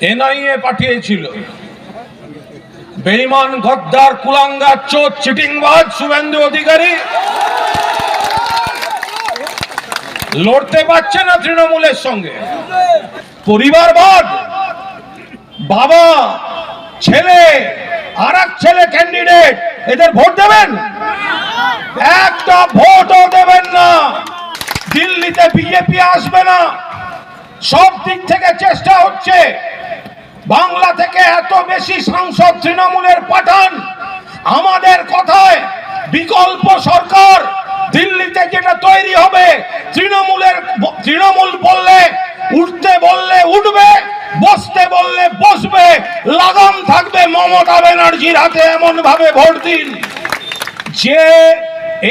NIA পাঠিয়েছিল। বেইমান গদ্দার কুলাঙ্গার চোর, চিটিংবাজ, শুভেন্দু অধিকারী। লড়তে পারছে না তৃণমূলের সঙ্গে। পরিবারবাদ বাবা, ছেলে আর ছেলে ক্যান্ডিডেট এদের ভোট দেবেন? একটা ভোটও দেবেন না। দিল্লিতে বিজেপি আসবে না। সব দিক থেকে চেষ্টা হচ্ছে। বাংলা থেকে এত বেশি সাংসদ তৃণমূলের পাঠান আমাদের কথায় বিকল্প সরকার দিল্লিতে যেটা তৈরি হবে, তৃণমূলের তৃণমূল বললে উঠতে বললে উঠবে, বসতে বললে বসবে, লাগাম থাকবে মমতা ব্যানার্জির হাতে এমন ভাবে ভোট দিন। যে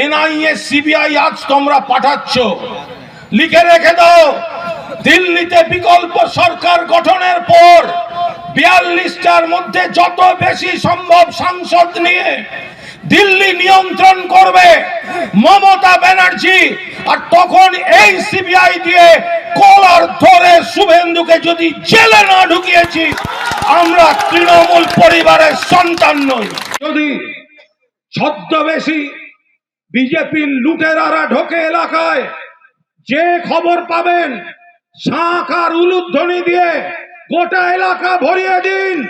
এনআইএ, সিবিআই আজ তোমরা পাঠাচ্ছ, লিখে রেখে দাও, দিল্লিতে বিকল্প সরকার গঠনের পর বিয়াল্লিশটার মধ্যে যত বেশি সম্ভব সাংসদ নিয়ে দিল্লি নিয়ন্ত্রণ করবে মমতা ব্যানার্জি। আর তখন এই সিবিআই দিয়ে কলার ধরে শুভেন্দুকে যদি জেলে না ঢুকিয়েছি, আমরা তৃণমূল পরিবারের সন্তান নই। যদি ছদ্মবেশী বিজেপির লুটেরারা ঢোকে এলাকায়, যে খবর পাবেন, শাঁখ আর উলুধ্বনি দিয়ে গোটা এলাকা ভরিয়ে দিন।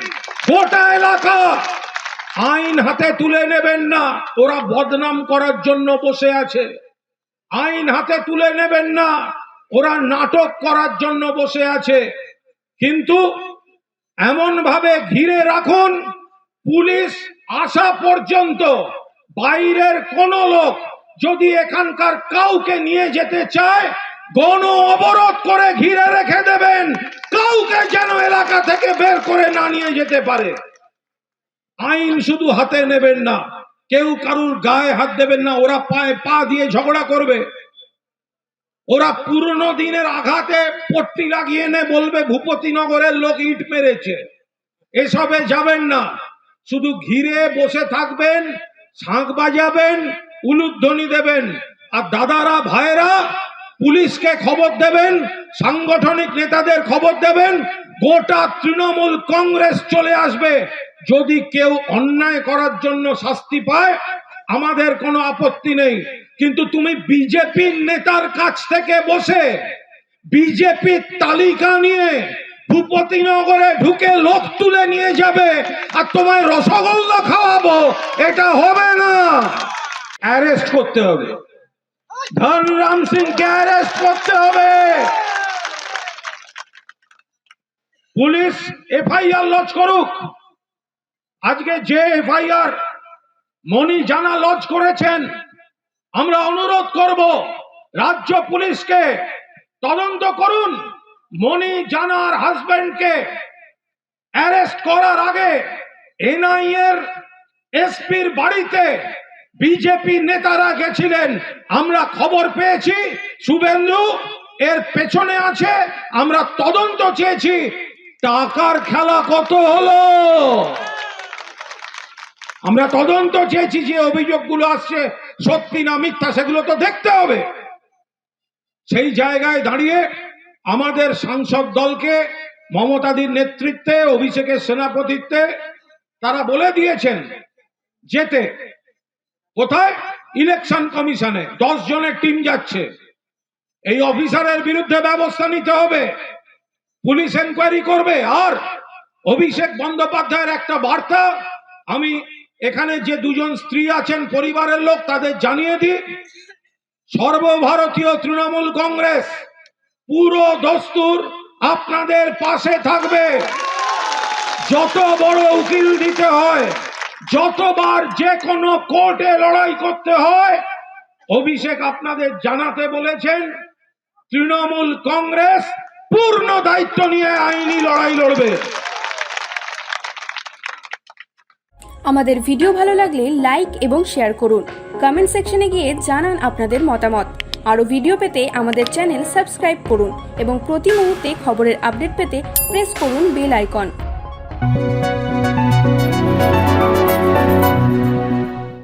গোটা এলাকা। আইন হাতে তুলে নেবেন না। ওরা বদনাম করার জন্য বসে আছে। আইন হাতে তুলে নেবেন না। ওরা নাটক করার জন্য বসে আছে। কিন্তু এমন ভাবে ঘিরে রাখুন, পুলিশ আসা পর্যন্ত বাইরের কোন লোক যদি এখানকার কাউকে নিয়ে যেতে চায়, গণ অবরোধ করে ঘিরে রেখে দেবেন। এলাকা থেকে বের করে না নিয়ে যেতে পারে। আইন শুধু হাতে নেবেন না। কেউ কারুর গায়ে হাত দেবেন না। ওরা পায়ে পা দিয়ে ঝগড়া করবে। ওরা পুরনো দিনের আঘাতে পট্টি লাগিয়ে এনে বলবে ভূপতিনগরের লোক ইট মেরেছে। এসবে যাবেন না। শুধু ঘিরে বসে থাকবেন, শাঁখ বাজাবেন, উলুধ্বনি দেবেন। আর দাদারা ভাইরা পুলিশকে খবর দেবেন, সাংগঠনিক নেতাদের খবর দেবেন, গোটা তৃণমূল কংগ্রেস চলে আসবে। যদি কেউ অন্যায় করার জন্য শাস্তি পায়, আমাদের কোনো আপত্তি নেই। কিন্তু তুমি বিজেপির নেতার কাছ থেকে বসে বিজেপির তালিকা নিয়ে ভূপতিনগরে ঢুকে লোক তুলে নিয়ে যাবে আর তোমায় রসগোল্লা খাওয়াবো, এটা হবে না। অ্যারেস্ট করতে হবে। ধনরাম সিংকে অ্যারেস্ট করতে হবে। পুলিশ এফআইআর লজ করুক। আজকে যে এফআইআর মনি জানা লজ করেছেন, আমরা অনুরোধ করব রাজ্য পুলিশকে তদন্ত করুন। মনি জানার হাজবেন্ডকে অ্যারেস্ট করার আগে এনআইএর এসপির বাড়িতে বিজেপি নেতারা গেছিলেন। আমরা খবর পেয়েছি, শুভেন্দু এর পেছনে আছে, আমরা তদন্ত চেয়েছি। টাকার খেলা কত হলো? আমরা তদন্ত চেয়েছি যে অভিযোগগুলো আসছে, সত্যি না মিথ্যা, সেগুলো তো দেখতে হবে। সেই জায়গায় দাঁড়িয়ে আমাদের সাংসদ দলকে, মমতাদির নেতৃত্বে, অভিষেকের সেনাপতিত্বে, তারা বলে দিয়েছেন, যেতে কোথায়? ইলেকশন কমিশনে দশ জনের টিম যাচ্ছে। এই অফিসারের বিরুদ্ধে ব্যবস্থা নিতে হবে। পুলিশ এনকোয়ারি করবে। আর অভিষেক বন্দ্যোপাধ্যায়ের একটা বার্তা, আমি এখানে যে দুজন স্ত্রী আছেন, পরিবারের লোক, তাদের জানিয়ে দিই। সর্বভারতীয় তৃণমূল কংগ্রেস, পুরো দস্তুর আপনাদের পাশে থাকবে। যত বড় উকিল দিতে হয় যতবার যে কোনো কোর্টে লড়াই করতে হয়, অভিষেক আপনাদের জানাতে বলেছেন, তৃণমূল কংগ্রেস পূর্ণ দায়িত্ব নিয়ে আইনি লড়াই লড়বে। আমাদের ভিডিও ভালো লাগলে লাইক এবং শেয়ার করুন। কমেন্ট সেকশনে গিয়ে জানান আপনাদের মতামত। আরও ভিডিও পেতে আমাদের চ্যানেল সাবস্ক্রাইব করুন এবং প্রতি মুহূর্তে খবরের আপডেট পেতে প্রেস করুন বেল আইকন।